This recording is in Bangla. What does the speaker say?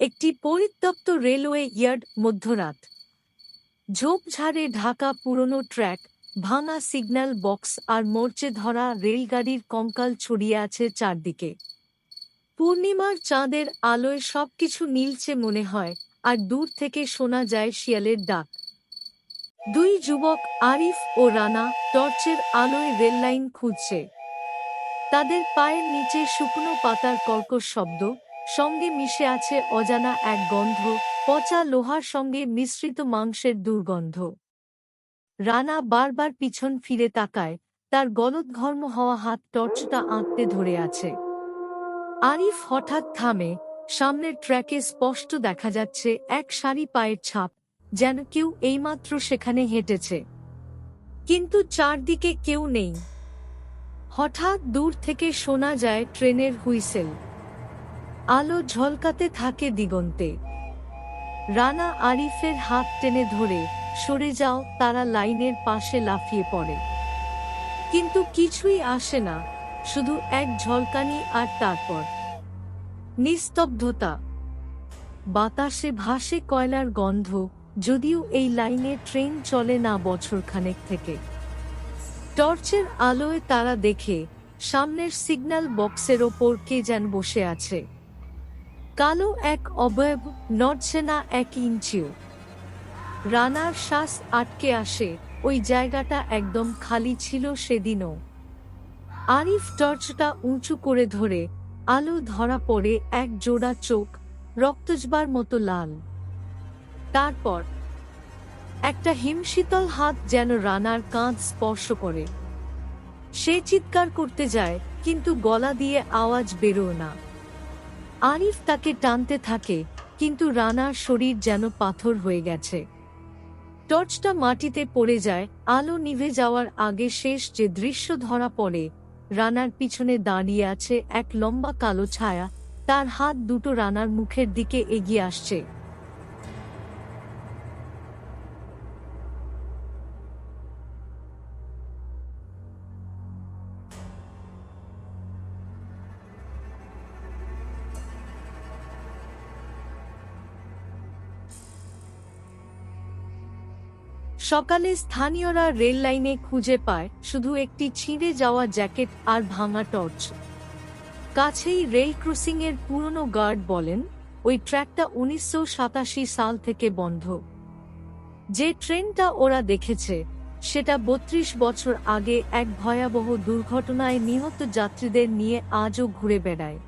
একটি পরিত্যক্ত রেলওয়ে ইয়ার্ড মধ্যরাত। ঝোপঝাড়ে ঢাকা পুরনো ট্র্যাক, ভাঙা সিগন্যাল বক্স আর মোর্চে ধরা রেলগাড়ির কঙ্কাল ছড়িয়ে আছে চারদিকে। পূর্ণিমার চাঁদের আলোয় সবকিছু নীলচে মনে হয় আর দূর থেকে শোনা যায় শিয়ালের ডাক। দুই যুবক, আরিফ ও রানা, টর্চের আলোয় রেললাইন খুঁজছে। তাদের পায়ের নিচে শুকনো পাতার কর্কশ শব্দ সঙ্গে মিশে আছে অজানা এক গন্ধ, পচা লোহার সঙ্গে মিশ্রিত মাংসের দুর্গন্ধ। রানা বারবার পিছন ফিরে তাকায়, তার গলদঘর্ম হওয়া হাত টর্চটা আঁকতে ধরে আছে। আরিফ হঠাৎ থামে, সামনের ট্র্যাকে স্পষ্ট দেখা যাচ্ছে এক সারি পায়ের ছাপ, যেন কেউ এইমাত্র সেখানে হেঁটেছে। কিন্তু চারদিকে কেউ নেই। হঠাৎ দূর থেকে শোনা যায় ট্রেনের হুইসেল। আলো ঝলকাতে থাকে দিগন্তে। রানা আরিফের হাত টেনে ধরে, সরে যাও, তারা লাইনের পাশে লাফিয়ে পড়ে। কিন্তু কিছুই আসে না, শুধু এক ঝলকানি আর তারপর। নিস্তব্ধতা। বাতাসে ভাসে কয়লার গন্ধ, যদিও এই লাইনে ট্রেন চলে না বছরখানেক থেকে। টর্চের আলোয় তারা দেখে, সামনের সিগন্যাল বক্সের ওপর কে যেন বসে আছে। কালো এক অবয়ব নড়ছে না এক ইঞ্চিও। রানার শ্বাস আটকে আসে, ওই জায়গাটা একদম খালি ছিল সেদিনও। আরিফ টর্চটা উঁচু করে ধরে, আলো ধরা পড়ে এক জোড়া চোখ, রক্তজবার মতো লাল। তারপর, একটা হিমশীতল হাত যেন রানার কাঁধ স্পর্শ করে। সে চিৎকার করতে যায়, কিন্তু গলা দিয়ে আওয়াজ বেরোয় না। আরিফ তাকে টানতে থাকে, কিন্তু রানার শরীর যেন পাথর হয়ে গেছে। টর্চটা মাটিতে পড়ে যায়, আলো নিভে যাওয়ার আগে শেষ যে দৃশ্য ধরা পড়ে, রানার পিছনে দাঁড়িয়ে আছে এক লম্বা কালো ছায়া, তার হাত দুটো রানার মুখের দিকে এগিয়ে আসছে। সকালে স্থানীয়রা রেল লাইনে খুঁজে পায় শুধু একটি ছিঁড়ে যাওয়া জ্যাকেট আর ভাঙা টর্চ। কাছেই রেল ক্রসিং এর পুরনো গার্ড বলেন, ওই ট্র্যাকটা উনিশশো সাতাশি সাল থেকে বন্ধ। যে ট্রেনটা ওরা দেখেছে, সেটা বত্রিশ বছর আগে এক ভয়াবহ দুর্ঘটনায় নিহত যাত্রীদের নিয়ে আজও ঘুরে বেড়ায়।